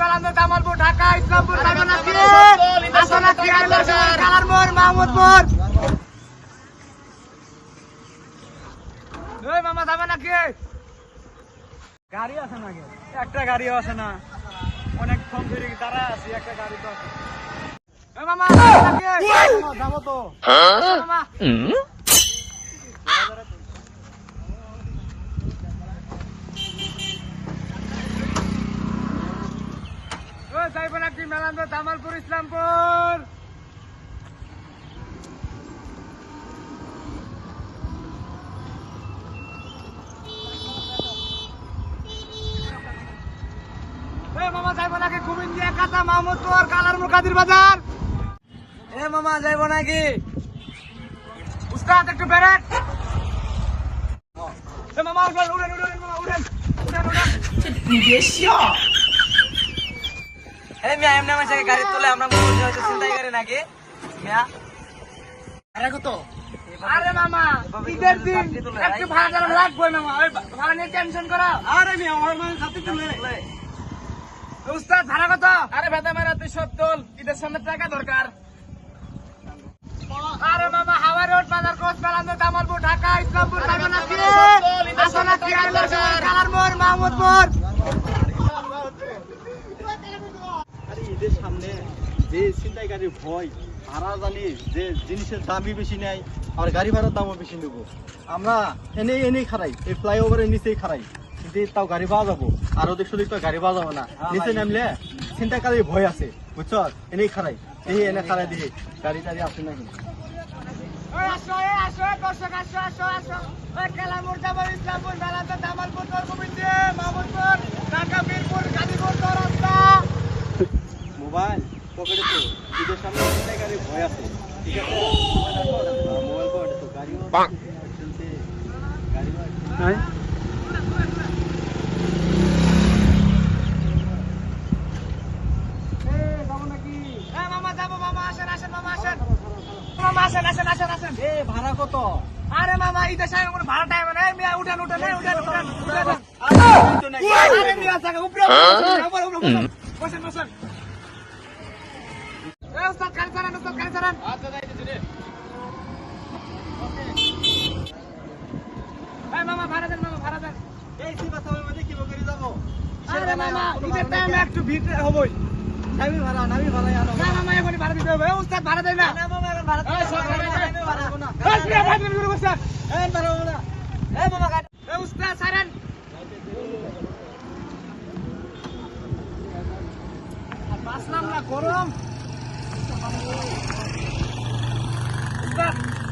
মেলান্দো জামালপুর ঢাকা ইসলামপুর কালবানাকি মাহমুদপুর মামা যাবে নাকি? গাড়ি আছে না একটা গাড়িও আছে না। অনেক ফোন দাঁড়া আছি একটা গাড়ি তো আছে। মামা যাব তো। মামা ওই যাইবো নাকি মেলান্দো জামালপুর ইসলামপুর। মামা যাইবো নাকি? কুমিন্দিয়া কাঁচা একটু ব্রেক মামা, উঠেন উঠেন মামা উঠেন এই মিয়া এমনি আমার সাথে গাড়ি তুলে আমরা হয়তো চিন্তাই করে নাকি? মিয়া? আরে কত? আরে মামা ঈদের দিন একটু ভাড়া টাড়া লাগবে মামা ওই ভাড়া নিয়ে টেনশন করো। আরে মিয়া আমার মানে সাথে তুলে। উস্তাদ ভাড়া কত? আরে বেদা মেরা তুই সব তোল ঈদের সামনে টাকা দরকার। আরে মামা হাওয়া রোড বাজার কোচ জামালপুর ঢাকা ইসলামপুর আরে ঈদের সামনে যে ছিনতাই গাড়ির ভয় ভাড়া জানি যে জিনিসের দামই বেশি নেয় আর গাড়ি ভাড়ার দামও বেশি নেব। আমরা এনেই এনেই খারাই এই ফ্লাইওভারের নিচেই খারাই কিন্তু তাও গাড়ি পাওয়া যাব আর ওদের শুধু তো গাড়ি পাওয়া যাব না। নিচে নামলে ছিনতাইকারীর ভয় আছে বুঝছ? এনেই খারাই এই এনে খারাই দিয়ে গাড়ি টাড়ি আসে নাকি? ওই আসো আসো দর্শক আসো আসো আসো। ইসলামপুর জামালপুর দরগোবিন্দ মাহমুদপুর ঢাকা বীরপুর গাজীপুর চৌরাস্তা মোবাইল পকেটে তো ঈদের সামনে ছিনতাই গাড়ির ভয় আছে। ঠিক আছে? মোবাইল পকেটে তো গাড়িও গাড়িও এ মামা যাব মামা আসেন আসেন মামা আসেন। মামা আসেন আসেন আসেন আসেন। এ ভাড়া কত? আরে মামা সময় কোনো ভাড়া টাইম নেই। মিয়া উঠেন উঠেন উঠেন উঠেন উঠেন আরে মিয়া থাকা উপরে উপরে উপরে উপরে। বসেন বসেন। উস্তাদ ছাড়েন উস্তাদ খালি ছাড়েন আচ্ছা যাইতেছি রে। এই মামা ভাড়া দেন মামা ভাড়া দেন। এই সিবা সামনে মধ্যে কি বকরি যাব? আরে মামা ঈদের টাইমে একটু ভিড় হবই। নামি ভাড়া নামি ভাড়া আনো না মামা এখনই ভাড়া দিতে হবে। উস্তাদ ভাড়া দেয় না। না মামা এখন ভাড়া এই ভাড়া দেবো না। এই মিয়া ভাড়া দিনগুলো বসেন এই ভাড়া দেবো না এই মামা গাড়ি এ উস্তাদ ছাড়েন আর না গরম। Back!